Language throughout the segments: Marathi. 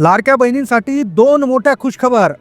लाडक्या बहिणींसाठी दोन मोठ्या खुशखबर.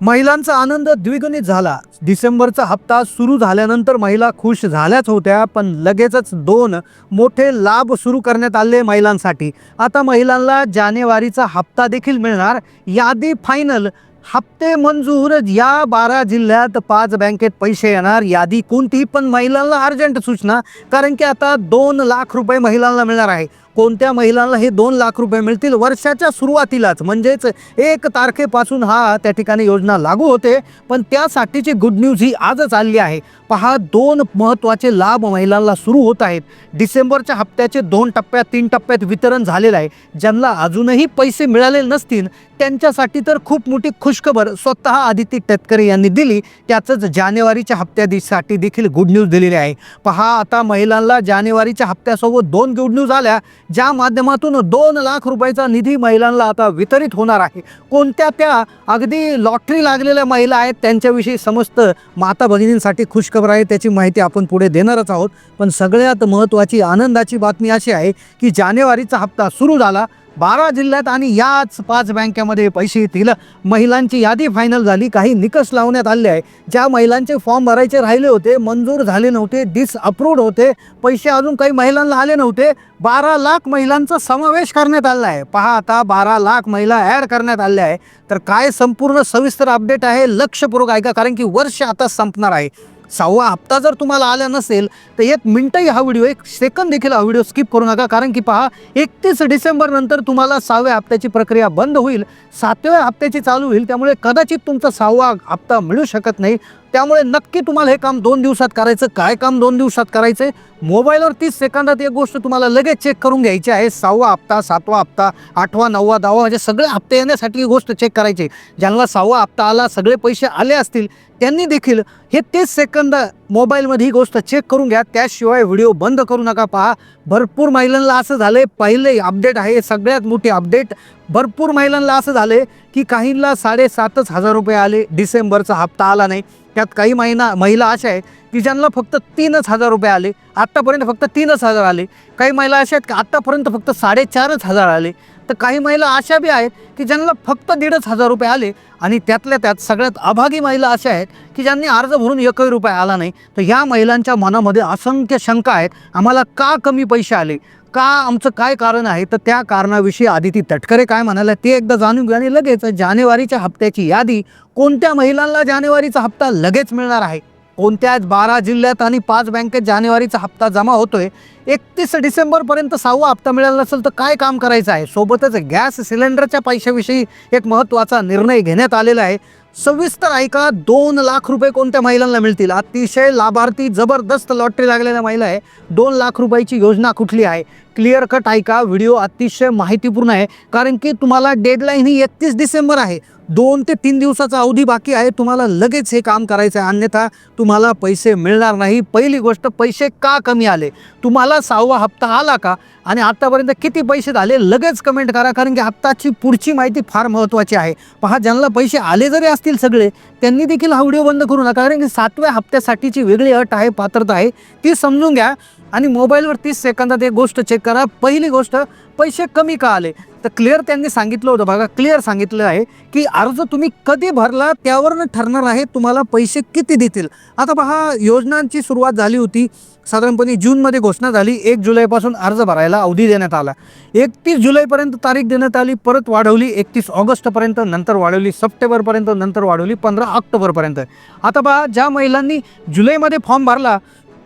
महिलांचा आनंद द्विगुणित झाला. डिसेंबरचा हप्ता सुरू झाल्यानंतर महिला खुश झाल्याच होत्या पण लगेचच दोन मोठे लाभ सुरू करण्यात आले महिलांसाठी. आता महिलांना जानेवारीचा हप्ता देखील मिळणार. यादी फायनल हप्ते मंजूर या बारा जिल्ह्यात पाच बँकेत पैसे येणार. यादी कोणती पण महिलांना अर्जंट सूचना कारण की आता दोन लाख रुपये महिलांना मिळणार आहे. कोणत्या महिलांना हे दोन लाख रुपये मिळतील? वर्षाच्या सुरुवातीलाच. म्हणजेच एक तारखेपासून हा त्या ठिकाणी योजना लागू होते. पण त्यासाठीची गुड न्यूज ही आजच आली आहे. पहा दोन महत्त्वाचे लाभ महिलांना सुरू होत आहेत. डिसेंबरच्या हप्त्याचे दोन टप्प्यात तीन टप्प्यात वितरण झालेलं आहे. ज्यांना अजूनही पैसे मिळाले नसतील त्यांच्यासाठी तर खूप मोठी खुशखबर स्वतः आदिती तटकरे यांनी दिली. त्याचंच जानेवारीच्या हप्त्यासाठी देखील गुड न्यूज दिलेली आहे. पहा आता महिलांना जानेवारीच्या हप्त्यासोबत दोन गुड न्यूज आल्या. ज्या माध्यमातून दोन लाख रुपयाचा निधी महिलांना आता वितरित होणार आहे. कोणत्या त्या अगदी लॉटरी लागलेल्या महिला आहेत त्यांच्याविषयी समस्त माता भगिनींसाठी खुशखबर आहे त्याची माहिती आपण पुढे देणारच आहोत. पण सगळ्यात महत्त्वाची आनंदाची बातमी अशी आहे की जानेवारीचा हप्ता सुरू झाला. बारा जिल्ह्यात आणि याच पाच बँकेमध्ये पैसे येतील. महिलांची यादी फायनल झाली. काही निकष लावण्यात आले आहे ज्या महिलांचे फॉर्म भरायचे राहिले होते मंजूर झाले नव्हते डिसअप्रूव्ड होते. पैसे अजून काही महिलांना आले नव्हते. बारा लाख महिलांचा समावेश करण्यात आला आहे. पहा आता बारा लाख महिला ॲड करण्यात आल्या आहे तर काय संपूर्ण सविस्तर अपडेट आहे? लक्षपूर्वक ऐका कारण की वर्ष आता संपणार आहे. सहावा हप्ता जर तुम्हाला आला नसेल तर एक मिनटंही हा व्हिडिओ एक सेकंद देखील हा व्हिडिओ स्किप करू नका. कारण की पहा एकतीस डिसेंबर नंतर तुम्हाला सहाव्या हप्त्याची प्रक्रिया बंद होईल. सातव्या हप्त्याची चालू होईल त्यामुळे कदाचित तुमचा सहावा हप्ता मिळू शकत नाही. त्यामुळे नक्की तुम्हाला हे काम दोन दिवसात करायचं काय काम दोन दिवसात करायचं आहे मोबाईलवर तीस सेकंदात एक गोष्ट तुम्हाला लगेच चेक करून घ्यायची आहे. सहावा हप्ता सातवा हप्ता आठवा नववा दहावा म्हणजे सगळे हप्ते येण्यासाठी ही गोष्ट चेक करायची. ज्यांना सहावा हप्ता आला सगळे पैसे आले असतील त्यांनी देखील हे तीस सेकंद मोबाईलमध्ये ही गोष्ट चेक करून घ्या. त्याशिवाय व्हिडिओ बंद करू नका पहा. भरपूर महिलांना असं झालं आहे पहिले अपडेट आहे. सगळ्यात मोठी अपडेट भरपूर महिलांना असं झालं आहे की काहींना साडेसातच हजार रुपये आले. डिसेंबरचा हप्ता आला नाही. त्यात काही महिना महिला अशा आहेत की ज्यांना फक्त तीनच हजार रुपये आले. आत्तापर्यंत फक्त तीनच हजार आले. काही महिला अशा आहेत की आत्तापर्यंत फक्त साडेचारच हजार आले. तर काही महिला अशा बी आहेत की ज्यांना फक्त दीडच हजार रुपये आले आणि त्यातल्या त्यात सगळ्यात अभागी महिला अशा आहेत की ज्यांनी अर्ज भरून एकही रुपये आला नाही. तर ह्या महिलांच्या मनामध्ये असंख्य शंका आहेत. आम्हाला का कमी पैसे आले? का आमचं काय कारण आहे? तर त्या कारणाविषयी आदिती तटकरे काय म्हणाल्या ते एकदा जाणून घ्या आणि लगेच जानेवारीच्या हप्त्याची यादी कोणत्या महिलांना जानेवारीचा हप्ता लगेच मिळणार आहे? कोणत्याच बारा जिल्ह्यात आणि पाच बँकेत जानेवारीचा हप्ता जमा होतोय. एकतीस डिसेंबरपर्यंत सहावा हप्ता मिळाला नसेल तर काय काम करायचं आहे? सोबतच गॅस सिलेंडरच्या पैशाविषयी एक महत्त्वाचा निर्णय घेण्यात आलेला आहे. सविस्तर ऐका दोन लाख रुपये कोणत्या महिलांना मिळतील? अतिशय लाभार्थी जबरदस्त लॉटरी लागलेल्या महिला आहे. दोन लाख रुपयाची योजना कुठली आहे? क्लिअर कट ऐका व्हिडिओ अतिशय माहितीपूर्ण आहे. कारण की तुम्हाला डेडलाईन ही एकतीस डिसेंबर आहे. दोन ते तीन दिवसाचा अवधी बाकी आहे. तुम्हाला लगेच हे काम करायचं आहे. अन्यथा तुम्हाला पैसे मिळणार नाही. पहिली गोष्ट पैसे का कमी आले? तुम्हाला सहावा हप्ता आला का? आणि आत्तापर्यंत किती पैसे झाले? लगेच कमेंट करा. कारण की आत्ताची पुढची माहिती फार महत्त्वाची आहे. पहा ज्यांना पैसे आले जरी असतील सगळे त्यांनी देखील हा व्हिडिओ बंद करू नका. कारण की सातव्या हप्त्यासाठीची वेगळी अट आहे पात्रता आहे. ती समजून घ्या. आणि मोबाईलवर तीस सेकंदात एक गोष्ट चेक करा. पहिली गोष्ट पैसे कमी का आले? तर क्लिअर त्यांनी सांगितलं होतं. बघा क्लिअर सांगितलं आहे की अर्ज तुम्ही कधी भरला त्यावरनं ठरणार आहे तुम्हाला पैसे किती देतील. आता पहा योजनांची सुरुवात झाली होती. साधारणपणे जूनमध्ये घोषणा झाली. एक जुलैपासून अर्ज भरायला अवधी देण्यात आला. एकतीस जुलैपर्यंत तारीख देण्यात आली. परत वाढवली. एकतीस ऑगस्टपर्यंत नंतर वाढवली. सप्टेंबरपर्यंत नंतर वाढवली. पंधरा ऑक्टोबरपर्यंत. आता पहा ज्या महिलांनी जुलैमध्ये फॉर्म भरला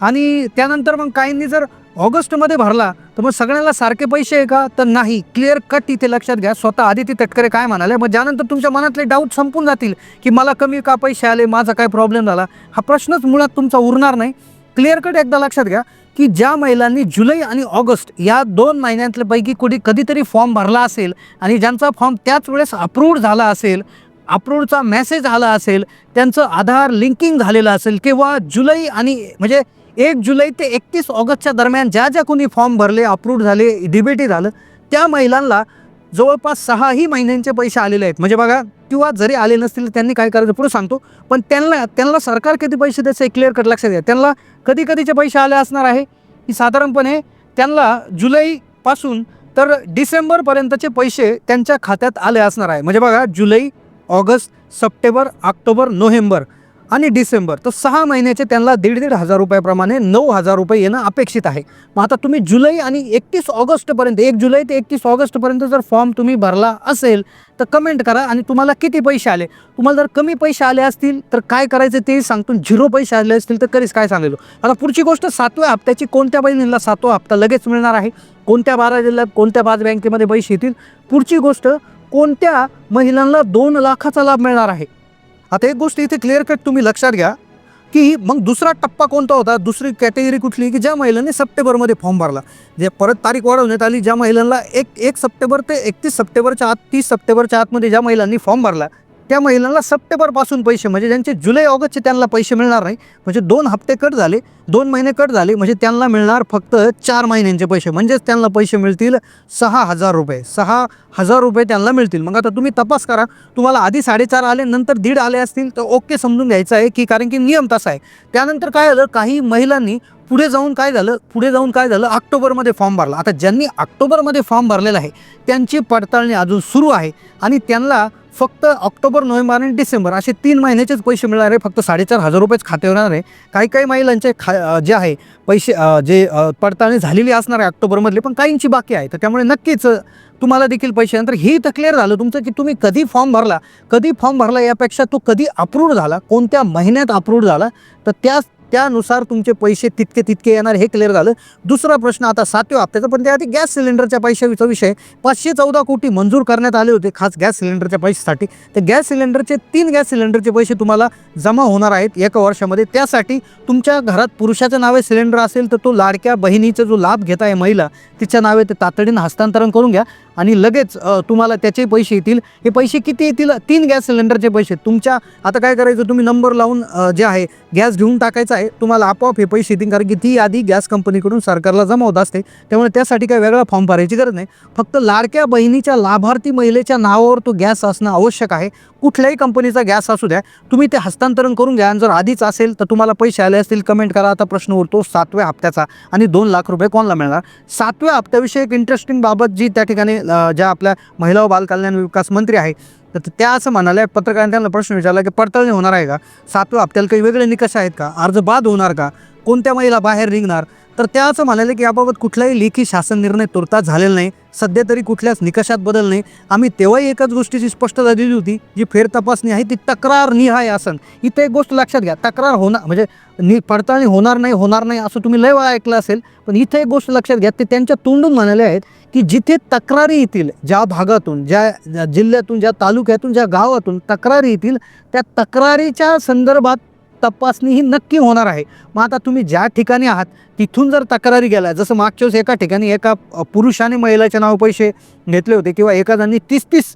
आणि त्यानंतर मग काहींनी जर ऑगस्टमध्ये भरला तर मग सगळ्यांना सारखे पैसे आहे का? तर नाही. क्लिअर कट इथे लक्षात घ्या. स्वतः आदिती तटकरे काय म्हणाले? मग ज्यानंतर तुमच्या मनातले डाऊट संपून जातील की मला कमी का पैसे आले माझा काय प्रॉब्लेम झाला? हा प्रश्नच मुळात तुमचा उरणार नाही. क्लिअर कट एकदा लक्षात घ्या की ज्या महिलांनी जुलै आणि ऑगस्ट या दोन महिन्यांतल्यापैकी कुठे कधीतरी फॉर्म भरला असेल आणि ज्यांचा फॉर्म त्याच वेळेस अप्रूव्ड झाला असेल अप्रूव्डचा मेसेज आला असेल त्यांचं आधार लिंकिंग झालेलं असेल किंवा जुलै आणि म्हणजे एक जुलै ते एकतीस ऑगस्टच्या दरम्यान ज्या ज्या कोणी फॉर्म भरले अप्रूव्ह झाले डिबेटी झालं त्या महिलांना जवळपास सहाही महिन्यांचे पैसे आलेले आहेत. म्हणजे बघा किंवा जरी आले नसतील त्यांनी काय करायचं पुढे सांगतो. पण त्यांना त्यांना सरकार किती पैसे द्यायचं हे क्लिअर कट लक्षात घ्या. त्यांना कधी कधीचे पैसे आले असणार आहे. की साधारणपणे त्यांना जुलैपासून तर डिसेंबरपर्यंतचे पैसे त्यांच्या खात्यात आले असणार आहे. म्हणजे बघा जुलै ऑगस्ट सप्टेंबर ऑक्टोबर नोव्हेंबर आणि डिसेंबर तर सहा महिन्याचे त्यांना दीड दीड हजार रुपयाप्रमाणे नऊ हजार रुपये येणं अपेक्षित आहे. मग आता तुम्ही जुलै आणि एकतीस ऑगस्टपर्यंत एक जुलै ते एकतीस ऑगस्टपर्यंत जर फॉर्म तुम्ही भरला असेल तर कमेंट करा आणि तुम्हाला किती पैसे आले? तुम्हाला जर कमी पैसे आले असतील तर काय करायचं ते सांगतो झिरो पैसे आले असतील तर कधीच काय सांगितलं आता पुढची गोष्ट सातव्या हप्त्याची कोणत्या बहिणीला सातवा हप्ता लगेच मिळणार आहे? कोणत्या बारा जिल्ह्यात कोणत्या पाच बँकेमध्ये पैसे येतील? पुढची गोष्ट कोणत्या महिलांना दोन लाखाचा लाभ मिळणार आहे? आता एक गोष्ट इथे क्लिअर कट तुम्ही लक्षात घ्या की मग दुसरा टप्पा कोणता होता? दुसरी कॅटेगरी कुठली? की ज्या महिलांनी सप्टेंबरमध्ये फॉर्म भरला. जे परत तारीख वाढवण्यात आली ज्या महिलांना एक एक सप्टेंबर ते एकतीस सप्टेंबरच्या आत तीस सप्टेंबरच्या आतमध्ये ज्या महिलांनी फॉर्म भरला त्या महिलांना सप्टेंबरपासून पैसे म्हणजे ज्यांचे जुलै ऑगस्टचे त्यांना पैसे मिळणार नाही. म्हणजे दोन हप्ते कट झाले दोन महिने कट झाले म्हणजे त्यांना मिळणार फक्त चार महिन्यांचे पैसे. म्हणजेच त्यांना पैसे मिळतील सहा हजार रुपये. सहा हजार रुपये त्यांना मिळतील. मग आता तुम्ही तपास करा. तुम्हाला आधी साडेचार आले नंतर दीड आले असतील तर ओके समजून घ्यायचं आहे की कारण की नियम तसा आहे. त्यानंतर काय झालं? काही महिलांनी पुढे जाऊन काय झालं? पुढे जाऊन काय झालं? ऑक्टोबरमध्ये फॉर्म भरला. आता ज्यांनी ऑक्टोबरमध्ये फॉर्म भरलेला आहे त्यांची पडताळणी अजून सुरू आहे आणि त्यांना फक्त ऑक्टोबर नोव्हेंबर आणि डिसेंबर असे तीन महिन्याचेच पैसे मिळणार आहे. फक्त साडेचार हजार रुपयेच खाते होणार आहे. काही काही महिलांचे खा जे आहे पैसे जे पडताळणी झालेली असणार आहे ऑक्टोबरमधले पण काहींची बाकी आहे. तर त्यामुळे नक्कीच तुम्हाला देखील पैसे नंतर हे तर क्लिअर झालं तुमचं की तुम्ही कधी फॉर्म भरला कधी फॉर्म भरला यापेक्षा तो कधी अप्रूव्ह झाला कोणत्या महिन्यात अप्रूव्ह झाला तर त्या त्यानुसार तुमचे पैसे तितके तितके येणार हे क्लिअर झालं. दुसरा प्रश्न आता सातव्या हप्त्याचा पण त्याआधी गॅस सिलेंडरच्या पैशाचा विषय. पाचशे चौदा कोटी मंजूर करण्यात आले होते खास गॅस सिलेंडरच्या पैशासाठी. तर गॅस सिलेंडरचे तीन गॅस सिलेंडरचे पैसे तुम्हाला जमा होणार आहेत एका वर्षामध्ये. त्यासाठी तुमच्या घरात पुरुषाच्या नावे सिलेंडर असेल तर तो लाडक्या बहिणीचा जो लाभ घेत आहे महिला तिच्या नावे ते तातडीनं हस्तांतरण करून घ्या. आणि लगेच तुम्हाला त्याचे पैसे येतील. हे पैसे किती येतील? तीन गॅस सिलेंडरचे पैसे तुमच्या आता काय करायचं? तुम्ही नंबर लावून जे आहे गॅस घेऊन टाकायचा आहे. तुम्हाला आपोआप हे पैसे येतील. कारण की ती यादी गॅस कंपनीकडून सरकारला जमा होत असते. त्यामुळे त्यासाठी काही वेगळा फॉर्म भरायची गरज नाही. फक्त लाडक्या बहिणीच्या लाभार्थी महिलेच्या नावावर तो गॅस असणं आवश्यक आहे. कुठल्याही कंपनीचा गॅस असू द्या तुम्ही ते हस्तांतरण करून घ्या. आणि जर आधीच असेल तर तुम्हाला पैसे आले असतील कमेंट करा. आता प्रश्न उरतो सातव्या हप्त्याचा आणि दोन लाख रुपये कोणाला मिळणार? सातव्या हप्त्याविषयी एक इंटरेस्टिंग बाबत जी त्या ठिकाणी ज्या आपल्या महिला व बालकल्याण विकास मंत्री आहे तर त्या असं म्हणाल्या पत्रकारांनी त्यांना प्रश्न विचारला की पडताळणी होणार आहे का? सातव्या हप्त्याला काही वेगळे निकष आहेत का? अर्ज बाद होणार का? कोणत्या महिला बाहेर निघणार? तर त्या असं म्हणाले की याबाबत कुठलाही लेखी शासन निर्णय तुर्तास झालेला नाही. सध्या तरी कुठल्याच निकषात बदल नाही. आम्ही तेव्हाही एकाच गोष्टीची स्पष्टता दिली होती जी फेर तपासणी आहे ती तक्रार निहाय असन इथे एक गोष्ट लक्षात घ्या तक्रार होणार म्हणजे नि पडताळणी होणार नाही होणार नाही असं तुम्ही लय वेळा ऐकलं असेल पण इथे एक गोष्ट लक्षात घ्या ते त्यांच्या तोंडून म्हणाले आहेत की जिथे तक्रारी येतील ज्या भागातून ज्या जिल्ह्यातून ज्या तालुक्यातून ज्या गावातून तक्रारी येतील त्या तक्रारीच्या संदर्भात तपासणी ही नक्की होणार आहे. मग आता तुम्ही ज्या ठिकाणी आहात तिथून जर तक्रारी गेल्या जसं मागच्या वेळेस एका ठिकाणी एका पुरुषाने महिलाच्या नाव पैसे घेतले होते किंवा एका जणांनी तीस तीस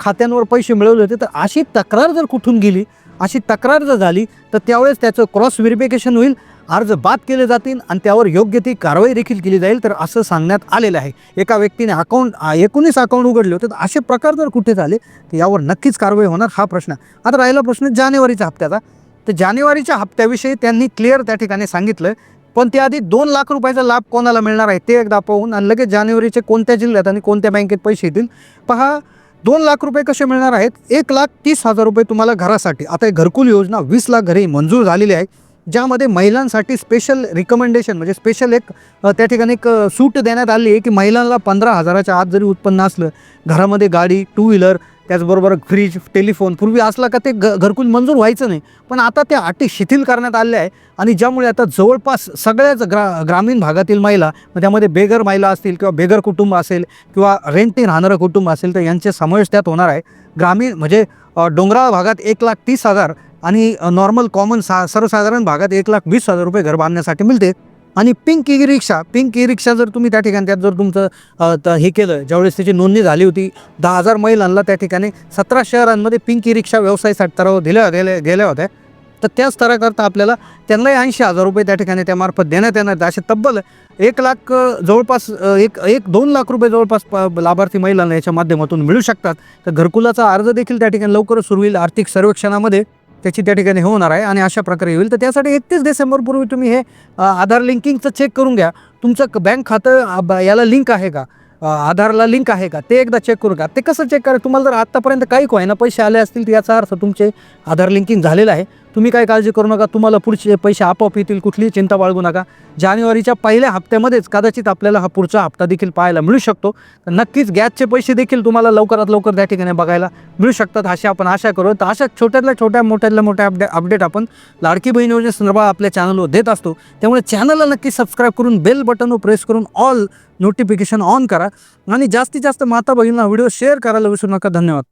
खात्यांवर पैसे मिळवले होते तर अशी तक्रार जर कुठून गेली अशी तक्रार जर झाली तर त्यावेळेस त्याचं क्रॉस व्हेरिफिकेशन होईल अर्ज बाद केले जातील आणि त्यावर योग्य ती कारवाई देखील केली जाईल तर असं सांगण्यात आलेलं आहे. एका व्यक्तीने अकाउंट एकोणीस अकाउंट उघडले होते तर असे प्रकार जर कुठे झाले तर यावर नक्कीच कारवाई होणार हा प्रश्न आता राहिला प्रश्न जानेवारीच्या हप्त्याचा. तर जानेवारीच्या हप्त्याविषयी त्यांनी क्लिअर त्या ठिकाणी सांगितलं पण त्याआधी दोन लाख रुपयाचा लाभ कोणाला मिळणार आहे ते एकदा पाहून आणि लगेच जानेवारीचे कोणत्या जिल्ह्यात आणि कोणत्या बँकेत पैसे येतील. पहा दोन लाख रुपये कसे मिळणार आहेत? एक लाख तीस हजार रुपये तुम्हाला घरासाठी. आता घरकुल योजना वीस लाख घरे मंजूर झालेली आहे ज्यामध्ये महिलांसाठी स्पेशल रिकमेंडेशन म्हणजे स्पेशल एक त्या ठिकाणी एक सूट देण्यात आली आहे की महिलांना पंधरा हजाराच्या आत जरी उत्पन्न असलं घरामध्ये गाडी टू व्हीलर त्याचबरोबर फ्रीज टेलिफोन पूर्वी असला का ते घ घरकुल मंजूर व्हायचं नाही. पण आता त्या अटी शिथिल करण्यात आल्या आहे आणि ज्यामुळे आता जवळपास सगळ्याच ग्रा ग्रामीण भागातील महिला मग त्यामध्ये बेघर महिला असतील किंवा बेघर कुटुंब असेल किंवा रेंटने राहणारं कुटुंब असेल तर यांचे समावेश त्यात होणार आहे. ग्रामीण म्हणजे डोंगराळ भागात एक लाख तीस हजार आणि नॉर्मल कॉमन सा सर्वसाधारण भागात एक लाख वीस हजार रुपये घर बांधण्यासाठी मिळते. आणि pink e rickshaw pink e rickshaw जर तुम्ही त्या ठिकाणी त्यात जर तुमचं हे केलं ज्यावेळेस त्याची नोंदणी झाली होती दहा हजार महिलांना त्या ठिकाणी सतरा शहरांमध्ये पिंक ई रिक्षा व्यवसायासाठी स्तरावर दिल्या गेल्या गेल्या होत्या. तर त्या स्तराकरता आपल्याला त्यांनाही ऐंशी हजार रुपये त्या ठिकाणी त्यामार्फत देण्यात येणार असे तब्बल एक लाख जवळपास एक एक दोन लाख रुपये जवळपास प- लाभार्थी महिलांना याच्या माध्यमातून मिळू शकतात. तर घरकुलाचा अर्ज देखील त्या ठिकाणी लवकरच सुरू होईल. आर्थिक सर्वेक्षणामध्ये त्याची त्या ठिकाणी होणार आहे आणि अशा प्रकारे होईल तर त्यासाठी एकतीस डिसेंबरपूर्वी तुम्ही हे आधार लिंकिंगचं चेक करून घ्या. तुमचं क- बँक खातं याला लिंक आहे का? आधारला लिंक आहे का? ते एकदा चेक करू का? ते कसं चेक करा तुम्हाला जर आत्तापर्यंत काही कोयना पैसे आले असतील तर याचा अर्थ तुमचे आधार लिंकिंग झालेलं आहे. तुम्ही काय काळजी करू नका तुम्हाला पुढचे पैसे आपोआप येतील कुठलीही चिंता बाळगू नका. जानेवारीच्या पहिल्या हप्त्यामध्येच कदाचित आपल्याला हा पुढचा हप्ता देखील पाहायला मिळू शकतो. तर नक्कीच गॅसचे पैसे देखील तुम्हाला लवकरात लवकर त्या ठिकाणी बघायला मिळू शकतात अशी आपण आशा करू. तर अशा छोट्यातल्या छोट्या मोठ्यातल्या मोठ्या अपडे अपडेट आपण लाडकी बहीण योजनेसंदर्भात आपल्या चॅनलवर देत असतो. त्यामुळे चॅनलला नक्की सबस्क्राईब करून बेल बटनवर प्रेस करून ऑल नोटिफिकेशन ऑन करा. आणि जास्तीत जास्त माता भगिनींना व्हिडिओ शेअर करायला विसरू नका. धन्यवाद.